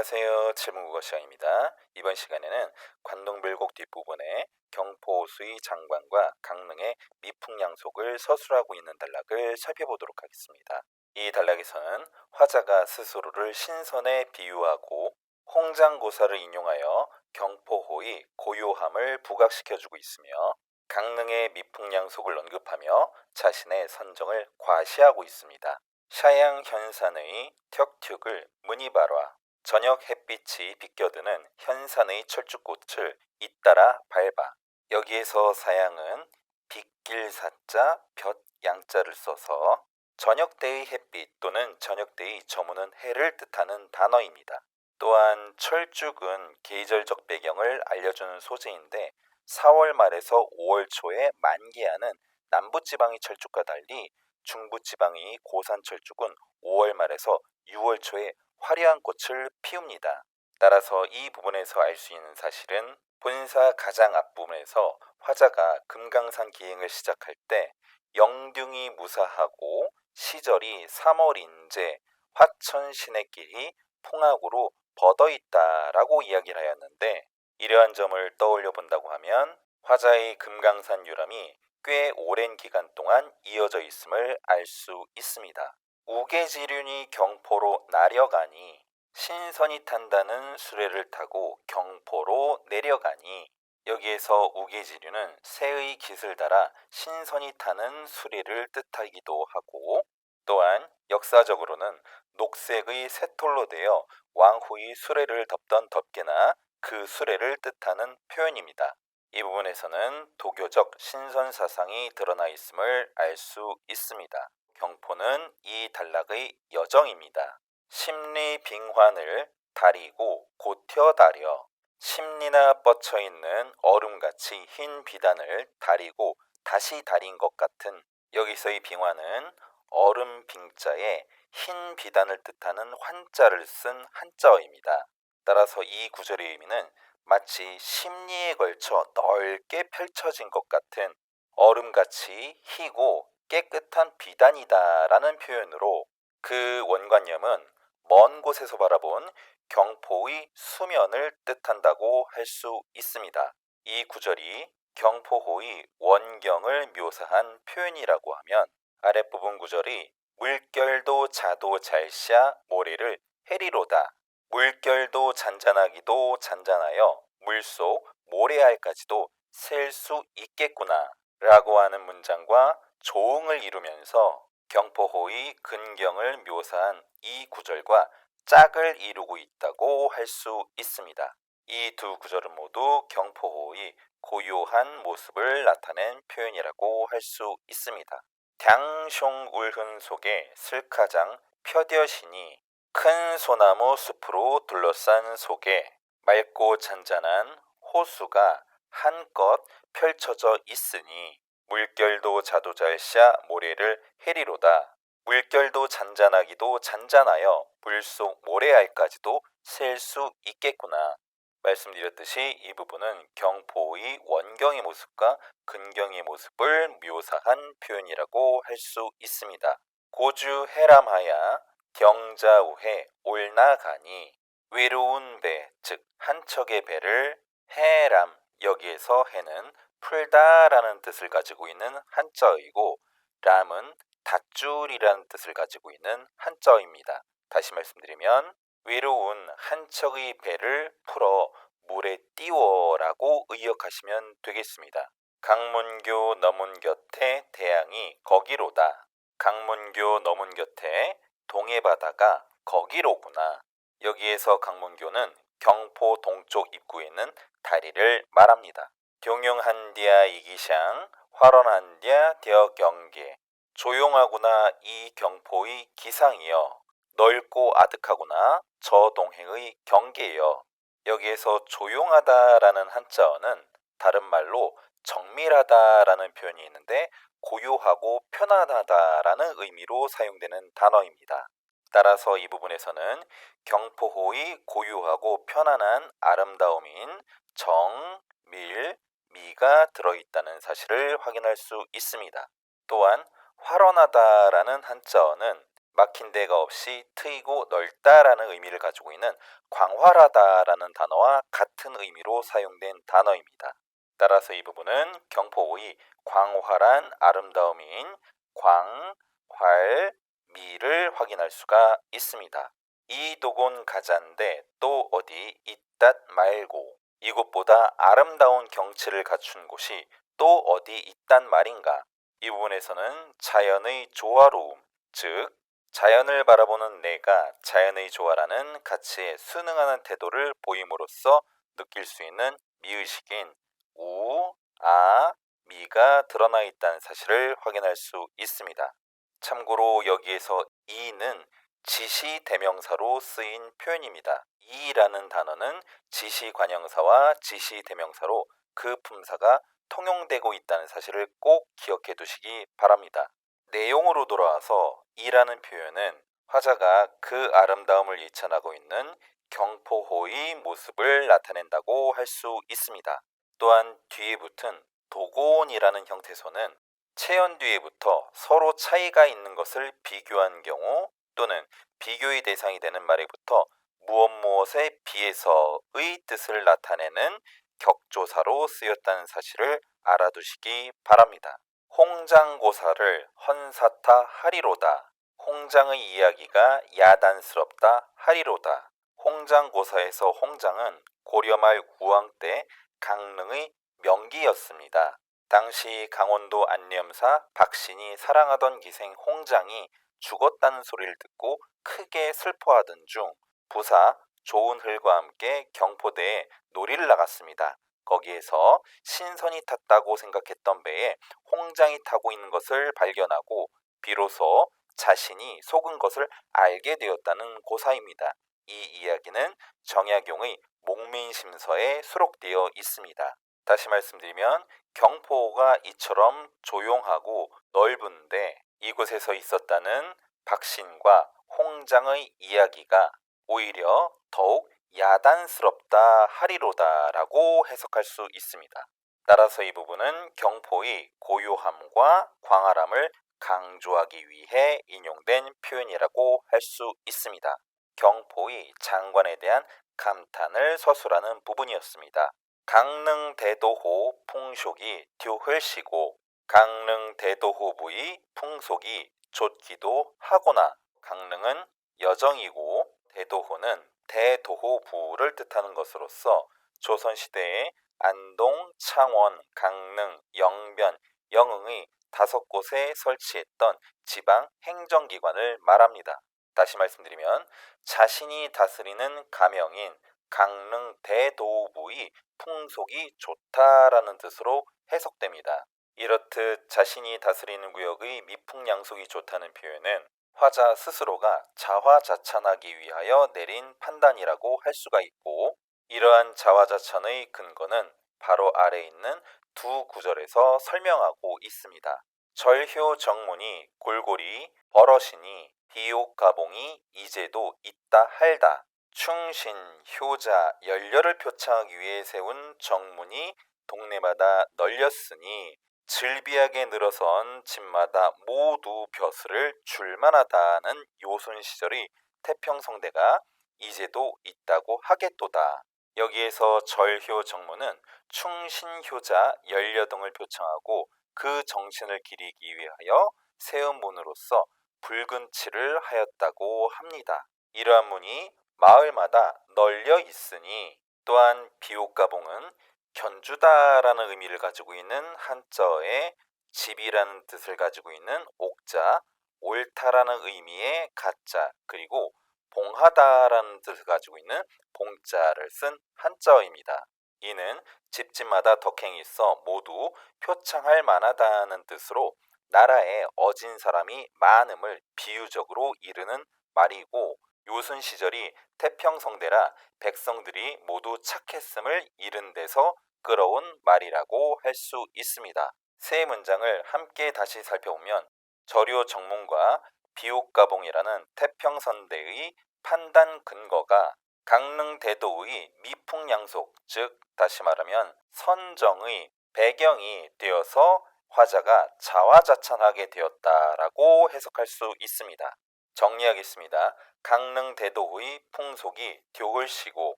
안녕하세요. 칠문국어 시간입니다. 이번 시간에는 관동별곡 뒷부분에 경포호수의 장관과 강릉의 미풍양속을 서술하고 있는 단락을 살펴보도록 하겠습니다. 이 단락에서는 화자가 스스로를 신선에 비유하고 홍장고사를 인용하여 경포호의 고요함을 부각시켜주고 있으며 강릉의 미풍양속을 언급하며 자신의 선정을 과시하고 있습니다. 샤양 현산의 턱툭을 무늬발화 저녁 햇빛이 비껴드는 현산의 철쭉꽃을 잇따라 밟아 여기에서 사양은 빗길 사자 볕 양자를 써서 저녁 때의 햇빛 또는 저녁 때의 저무는 해를 뜻하는 단어입니다. 또한 철쭉은 계절적 배경을 알려주는 소재인데 4월 말에서 5월 초에 만개하는 남부지방의 철쭉과 달리 중부지방의 고산철쭉은 5월 말에서 6월 초에 화려한 꽃을 피웁니다. 따라서 이 부분에서 알 수 있는 사실은 본사 가장 앞부분에서 화자가 금강산 기행을 시작할 때 영등이 무사하고 시절이 3월 인제 화천 시내길이 풍악으로 벗어 있다라고 이야기를 하였는데 이러한 점을 떠올려 본다고 하면 화자의 금강산 유람이 꽤 오랜 기간 동안 이어져 있음을 알 수 있습니다. 우계지륜이 경포로 나려가니 신선이 탄다는 수레를 타고 경포로 내려가니 여기에서 우계지륜은 새의 깃을 달아 신선이 타는 수레를 뜻하기도 하고 또한 역사적으로는 녹색의 새톨로 되어 왕후의 수레를 덮던 덮개나 그 수레를 뜻하는 표현입니다. 이 부분에서는 도교적 신선 사상이 드러나 있음을 알 수 있습니다. 경포는 이 단락의 여정입니다. 심리 빙환을 다리고 고텨 다려 심리나 뻗쳐 있는 얼음같이 흰 비단을 다리고 다시 다린 것 같은 여기서의 빙환은 얼음 빙자에 흰 비단을 뜻하는 환자를 쓴 한자어입니다. 따라서 이 구절의 의미는 마치 심리에 걸쳐 넓게 펼쳐진 것 같은 얼음같이 희고 깨끗한 비단이다라는 표현으로 그 원관념은 먼 곳에서 바라본 경포의 수면을 뜻한다고 할 수 있습니다. 이 구절이 경포호의 원경을 묘사한 표현이라고 하면 아랫부분 구절이 물결도 자도 잘샤 모래를 해리로다. 물결도 잔잔하기도 잔잔하여 물속 모래알까지도 셀 수 있겠구나 라고 하는 문장과 조응을 이루면서 경포호의 근경을 묘사한 이 구절과 짝을 이루고 있다고 할 수 있습니다. 이 두 구절은 모두 경포호의 고요한 모습을 나타낸 표현이라고 할 수 있습니다. 량숑울흔 속에 슬카장 펴뎌시니 큰 소나무 숲으로 둘러싼 속에 맑고 잔잔한 호수가 한껏 펼쳐져 있으니 물결도 자도잘샤 모래를 해리로다. 물결도 잔잔하기도 잔잔하여 물속 모래알까지도 셀 수 있겠구나. 말씀드렸듯이 이 부분은 경포의 원경의 모습과 근경의 모습을 묘사한 표현이라고 할 수 있습니다. 고주 해람하야 경자우해 올나가니 외로운 배, 즉 한 척의 배를 해람 여기에서 해는 풀다라는 뜻을 가지고 있는 한자어이고 람은 닷줄이라는 뜻을 가지고 있는 한자어입니다. 다시 말씀드리면 외로운 한 척의 배를 풀어 물에 띄워라고 의역하시면 되겠습니다. 강문교 너문 곁에 대양이 거기로다. 강문교 너문 곁에 동해바다가 거기로구나. 여기에서 강문교는 경포 동쪽 입구에 있는 다리를 말합니다. 경영한디아 이기샹, 활원한디아 되어경계. 조용하구나 이 경포의 기상이여. 넓고 아득하구나 저 동행의 경계여. 여기에서 조용하다라는 한자어는 다른 말로 정밀하다라는 표현이 있는데 고요하고 편안하다라는 의미로 사용되는 단어입니다. 따라서 이 부분에서는 경포호의 고요하고 편안한 아름다움인 정, 밀, 미가 들어있다는 사실을 확인할 수 있습니다. 또한 활원하다라는 한자어는 막힌 데가 없이 트이고 넓다라는 의미를 가지고 있는 광활하다라는 단어와 같은 의미로 사용된 단어입니다. 따라서 이 부분은 경포의 광활한 아름다움인 광, 활, 미를 확인할 수가 있습니다. 이 도곤 가자인데 또 어디 있다 말고 이곳보다 아름다운 경치를 갖춘 곳이 또 어디 있단 말인가? 이 부분에서는 자연의 조화로움, 즉 자연을 바라보는 내가 자연의 조화라는 가치에 순응하는 태도를 보임으로써 느낄 수 있는 미의식인 우, 아, 미가 드러나 있다는 사실을 확인할 수 있습니다. 참고로 여기에서 이는 지시 대명사로 쓰인 표현입니다. 이라는 단어는 지시 관형사와 지시 대명사로 그 품사가 통용되고 있다는 사실을 꼭 기억해 두시기 바랍니다. 내용으로 돌아와서 이라는 표현은 화자가 그 아름다움을 예찬하고 있는 경포호의 모습을 나타낸다고 할 수 있습니다. 또한 뒤에 붙은 도곤이라는 형태소는 체연 뒤에부터 서로 차이가 있는 것을 비교한 경우 또는 비교의 대상이 되는 말에부터 무엇 무엇에 비해서의 뜻을 나타내는 격조사로 쓰였다는 사실을 알아두시기 바랍니다. 홍장고사를 헌사타 하리로다. 홍장의 이야기가 야단스럽다 하리로다. 홍장고사에서 홍장은 고려말 우왕 때 강릉의 명기였습니다. 당시 강원도 안념사 박신이 사랑하던 기생 홍장이 죽었다는 소리를 듣고 크게 슬퍼하던 중 부사 조은흘과 함께 경포대에 놀이를 나갔습니다. 거기에서 신선이 탔다고 생각했던 배에 홍장이 타고 있는 것을 발견하고 비로소 자신이 속은 것을 알게 되었다는 고사입니다. 이 이야기는 정약용의 목민심서에 수록되어 있습니다. 다시 말씀드리면 경포가 이처럼 조용하고 넓은데 이곳에서 있었다는 박신과 홍장의 이야기가 오히려 더욱 야단스럽다 하리로다라고 해석할 수 있습니다. 따라서 이 부분은 경포의 고요함과 광활함을 강조하기 위해 인용된 표현이라고 할 수 있습니다. 경포의 장관에 대한 감탄을 서술하는 부분이었습니다. 강릉 대도호 풍속이 듀흘시고 강릉 대도호부의 풍속이 좋기도 하거나 강릉은 여정이고 대도호는 대도호부를 뜻하는 것으로서 조선시대에 안동, 창원, 강릉, 영변, 영흥의 다섯 곳에 설치했던 지방 행정기관을 말합니다. 다시 말씀드리면 자신이 다스리는 가명인 강릉 대도부의 풍속이 좋다라는 뜻으로 해석됩니다. 이렇듯 자신이 다스리는 구역의 미풍양속이 좋다는 표현은 화자 스스로가 자화자찬하기 위하여 내린 판단이라고 할 수가 있고 이러한 자화자찬의 근거는 바로 아래 있는 두 구절에서 설명하고 있습니다. 절효 정문이 골골이 버러시니 비옥가봉이 이제도 있다 할다 충신, 효자, 연려를 표창하기 위해 세운 정문이 동네마다 널렸으니 즐비하게 늘어선 집마다 모두 벼슬을 줄만하다는 요순 시절의 태평성대가 이제도 있다고 하겠도다. 여기에서 절효 정문은 충신효자 연려등을 표창하고 그 정신을 기리기 위하여 세운 문으로서 붉은 칠을 하였다고 합니다. 이러한 문이 마을마다 널려 있으니 또한 비옥가봉은 견주다라는 의미를 가지고 있는 한자어에 집이라는 뜻을 가지고 있는 옥자, 옳다라는 의미의 가자, 그리고 봉하다라는 뜻을 가지고 있는 봉자를 쓴 한자어입니다. 이는 집집마다 덕행이 있어 모두 표창할 만하다는 뜻으로 나라에 어진 사람이 많음을 비유적으로 이르는 말이고 요순 시절이 태평성대라 백성들이 모두 착했음을 이른 데서 끌어온 말이라고 할 수 있습니다. 세 문장을 함께 다시 살펴보면 절요 정문과 비옥가봉이라는 태평선대의 판단 근거가 강릉대도의 미풍양속 즉 다시 말하면 선정의 배경이 되어서 화자가 자화자찬하게 되었다라고 해석할 수 있습니다. 정리하겠습니다. 강릉 대도의 풍속이 듀홀시고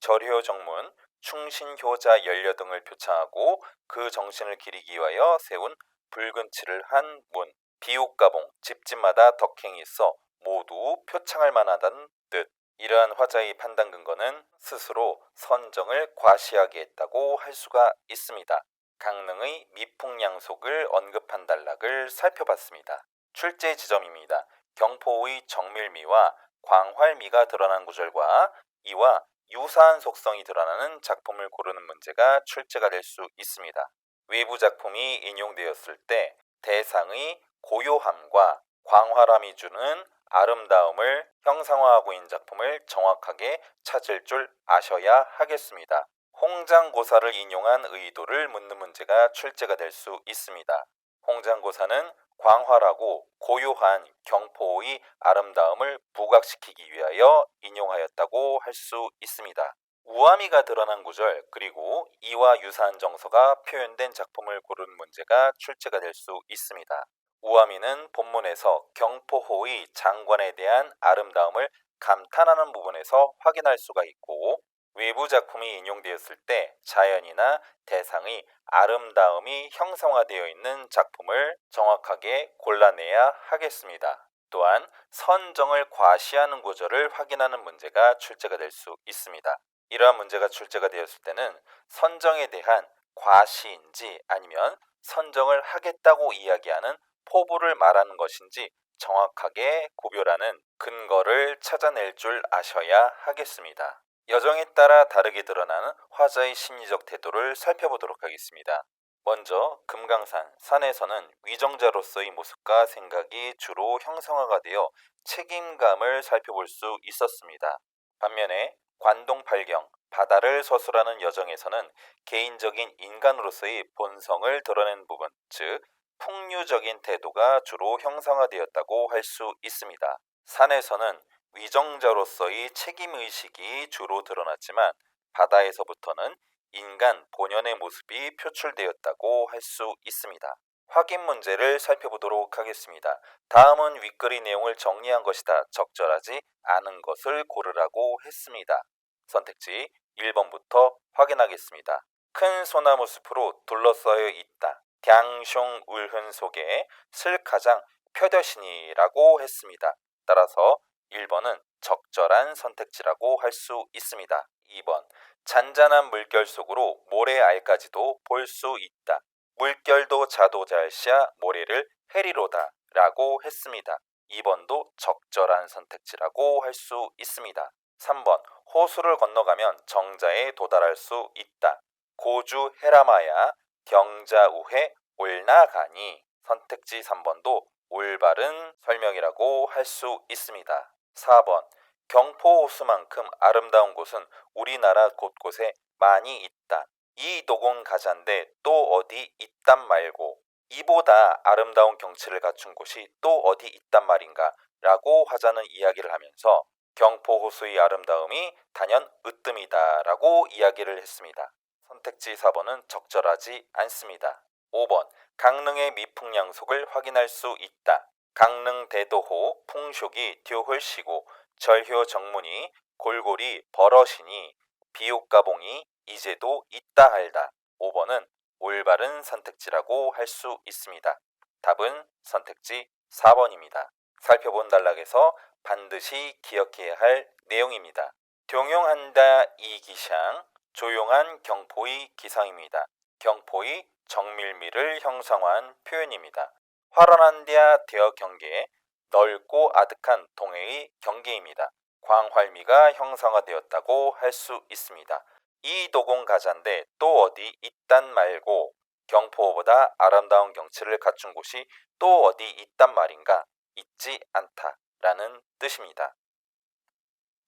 절효 정문, 충신효자 연려 등을 표창하고 그 정신을 기리기 위하여 세운 붉은 칠을 한 문, 비옥가봉, 집집마다 덕행이 있어 모두 표창할 만하다는 뜻. 이러한 화자의 판단 근거는 스스로 선정을 과시하게 했다고 할 수가 있습니다. 강릉의 미풍양속을 언급한 단락을 살펴봤습니다. 출제 지점입니다. 경포의 정밀미와 광활미가 드러난 구절과 이와 유사한 속성이 드러나는 작품을 고르는 문제가 출제가 될 수 있습니다. 외부 작품이 인용되었을 때 대상의 고요함과 광활함이 주는 아름다움을 형상화하고 있는 작품을 정확하게 찾을 줄 아셔야 하겠습니다. 홍장고사를 인용한 의도를 묻는 문제가 출제가 될 수 있습니다. 홍장고사는 광활하고 고요한 경포의 아름다움을 부각시키기 위하여 인용하였다고 할 수 있습니다. 우아미가 드러난 구절 그리고 이와 유사한 정서가 표현된 작품을 고르는 문제가 출제가 될 수 있습니다. 우아미는 본문에서 경포호의 장관에 대한 아름다움을 감탄하는 부분에서 확인할 수가 있고 외부 작품이 인용되었을 때 자연이나 대상의 아름다움이 형성화되어 있는 작품을 정확하게 골라내야 하겠습니다. 또한 선정을 과시하는 구절을 확인하는 문제가 출제가 될 수 있습니다. 이러한 문제가 출제가 되었을 때는 선정에 대한 과시인지 아니면 선정을 하겠다고 이야기하는 포부를 말하는 것인지 정확하게 구별하는 근거를 찾아낼 줄 아셔야 하겠습니다. 여정에 따라 다르게 드러나는 화자의 심리적 태도를 살펴보도록 하겠습니다. 먼저 금강산, 산에서는 위정자로서의 모습과 생각이 주로 형성화가 되어 책임감을 살펴볼 수 있었습니다. 반면에 관동 발경, 바다를 서술하는 여정에서는 개인적인 인간으로서의 본성을 드러낸 부분, 즉 풍류적인 태도가 주로 형성화되었다고 할 수 있습니다. 산에서는 위정자로서의 책임의식이 주로 드러났지만 바다에서부터는 인간 본연의 모습이 표출되었다고 할 수 있습니다. 확인 문제를 살펴보도록 하겠습니다. 다음은 윗글의 내용을 정리한 것이다. 적절하지 않은 것을 고르라고 했습니다. 선택지 1번부터 확인하겠습니다. 큰 소나무 숲으로 둘러싸여 있다. 량숑 울흔 속에 슬가장 표더신이라고 했습니다. 따라서 1번은 적절한 선택지라고 할 수 있습니다. 2번 잔잔한 물결 속으로 모래알까지도 볼 수 있다. 물결도 자도 잘시야 모래를 해리로다 라고 했습니다. 2번도 적절한 선택지라고 할 수 있습니다. 3번 호수를 건너가면 정자에 도달할 수 있다. 고주 헤라마야 경자우해 올나가니 선택지 3번도 올바른 설명이라고 할 수 있습니다. 4번 경포 호수만큼 아름다운 곳은 우리나라 곳곳에 많이 있다. 이 도공 가자인데 또 어디 있단 말고 이보다 아름다운 경치를 갖춘 곳이 또 어디 있단 말인가 라고 화자는 이야기를 하면서 경포 호수의 아름다움이 단연 으뜸이다 라고 이야기를 했습니다. 선택지 4번은 적절하지 않습니다. 5번 강릉의 미풍양속을 확인할 수 있다. 강릉 대도호 풍속이 듀홀시고 절효 정문이 골골이 버러시니 비옥가봉이 이제도 있다 할다. 5번은 올바른 선택지라고 할 수 있습니다. 답은 선택지 4번입니다. 살펴본 단락에서 반드시 기억해야 할 내용입니다. 동용한다 이기샹, 조용한 경포의 기상입니다. 경포의 정밀미를 형성한 표현입니다. 활원한디아 대어 경계, 넓고 아득한 동해의 경계입니다. 광활미가 형성화되었다고 할 수 있습니다. 이 도공 가자인데 또 어디 있단 말고 경포보다 아름다운 경치를 갖춘 곳이 또 어디 있단 말인가 있지 않다라는 뜻입니다.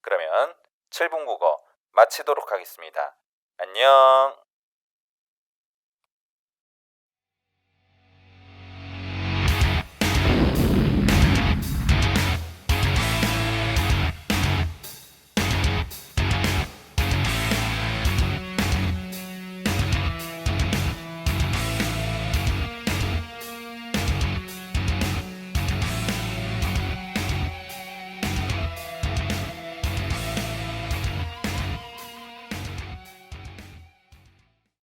그러면 7분 국어 마치도록 하겠습니다. 안녕.